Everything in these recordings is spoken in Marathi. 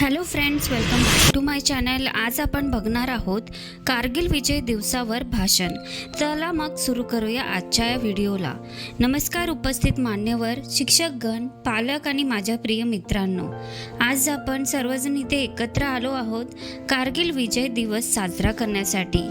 Hello friends welcome back to my channel आज आपण बघणार आहोत कारगिल विजय दिवसावर भाषण. चला मग सुरू करूया आजच्या या व्हिडिओला. नमस्कार उपस्थित मान्यवर शिक्षकगण पालक आणि माझ्या प्रिय मित्रांनो. आज आपण सर्वजण इथे एकत्र आलो आहोत कारगिल विजय दिवस साजरा करण्यासाठी.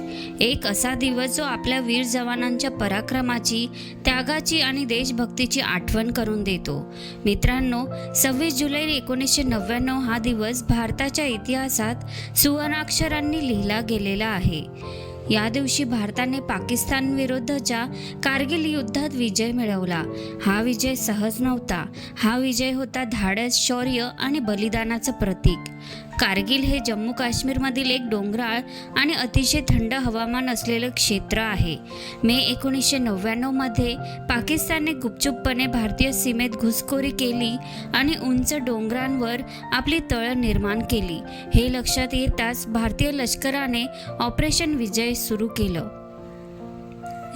एक असा दिवस जो आपल्या वीर जवानांच्या पराक्रमाची त्यागाची आणि देशभक्तीची आठवण करून देतो. मित्रांनो सव्वीस जुलै एकोणीसशे नव्याण्णव हा दिवस भारताच्या इतिहासात सुवर्णाक्षरांनी लिहिला गेलेला आहे. या दिवशी भारताने पाकिस्तान विरुद्धच्या कारगिल युद्धात विजय मिळवला. हा विजय सहज नव्हता. हा विजय होता धाडस शौर्य आणि बलिदानाचं प्रतीक. कारगिल हे जम्मू काश्मीरमधील एक डोंगराळ आणि अतिशय थंड हवामान असलेलं क्षेत्र आहे. मे एकोणीसशे नव्याण्णवमध्ये पाकिस्तानने गुपचूपपणे भारतीय सीमेत घुसखोरी केली आणि उंच डोंगरांवर आपली तळं निर्माण केली. हे लक्षात येताच भारतीय लष्कराने ऑपरेशन विजय सुरू केलं.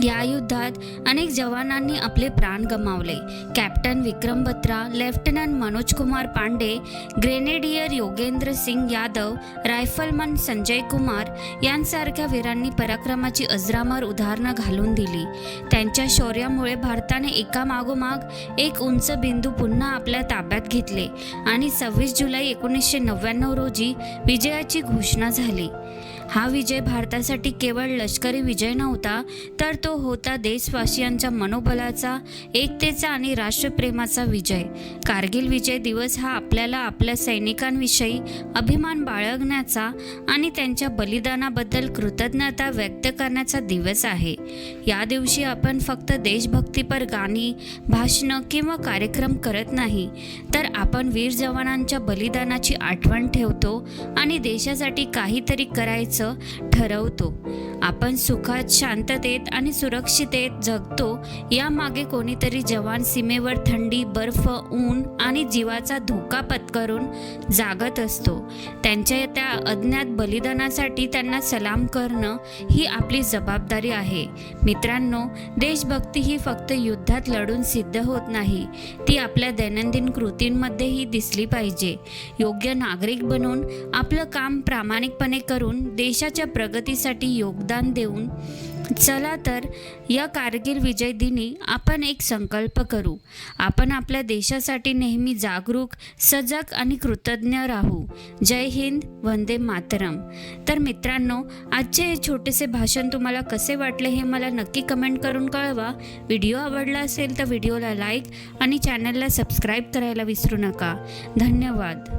या युद्धात अनेक जवानांनी आपले प्राण गमावले. Captain Vikram Batra lieutenant Manoj Kumar Pandey grenadier Yogendra Singh Yadav rifleman Sanjay Kumar यांसारख्या वीरांनी पराक्रमाची अजरामर उदाहरणं घालून दिली. त्यांच्या शौर्यामुळे भारताने एका मागोमाग एक उंच बिंदू पुन्हा आपल्या ताब्यात घेतले आणि सव्वीस जुलै एकोणीसशे नव्याण्णव रोजी विजयाची घोषणा झाली. हा विजय भारतासाठी केवळ लष्करी विजय नव्हता तर तो होता देशवासियांच्या मनोबलाचा एकतेचा आणि राष्ट्रप्रेमाचा विजय. कारगिल विजय दिवस हा आपल्याला आपल्या सैनिकांविषयी अभिमान बाळगण्याचा आणि त्यांच्या बलिदानाबद्दल कृतज्ञता व्यक्त करण्याचा दिवस आहे. या दिवशी आपण फक्त देशभक्तीपर गाणी भाषणं किंवा कार्यक्रम करत नाही तर आपण वीर जवानांच्या बलिदानाची आठवण ठेवतो आणि देशासाठी काहीतरी करायचं ठरवतो. आपण सुखात शांततेत आणि सुरक्षितेत जगतो यामागे कोणीतरी जवान सीमेवर थंडी बर्फ ऊन आणि जीवाचा धोका पत्करून जागत असतो. त्यांच्या त्या अज्ञात बलिदानासाठी त्यांना सलाम करणं ही आपली जबाबदारी आहे. मित्रांनो देशभक्ती ही फक्त युद्ध युद्धात लढून सिद्ध होत नाही. ती आपल्या दैनंदिन कृतींमध्येही दिसली पाहिजे. योग्य नागरिक बनून आपलं काम प्रामाणिकपणे करून देशाच्या प्रगतीसाठी योगदान देऊन चला तर या कारगिल विजय दिनी आपण एक संकल्प करू. आपण आपल्या देशासाठी नेहमी जागरूक सजग आणि कृतज्ञ राहू. जय हिंद वंदे मातरम. तर मित्रांनो आजचे हे छोटेसे भाषण तुम्हाला कसे वाटले हे मला नक्की कमेंट करून कळवा. व्हिडिओ आवडला असेल तर व्हिडिओला लाईक आणि चॅनलला सबस्क्राईब करायला विसरू नका. धन्यवाद.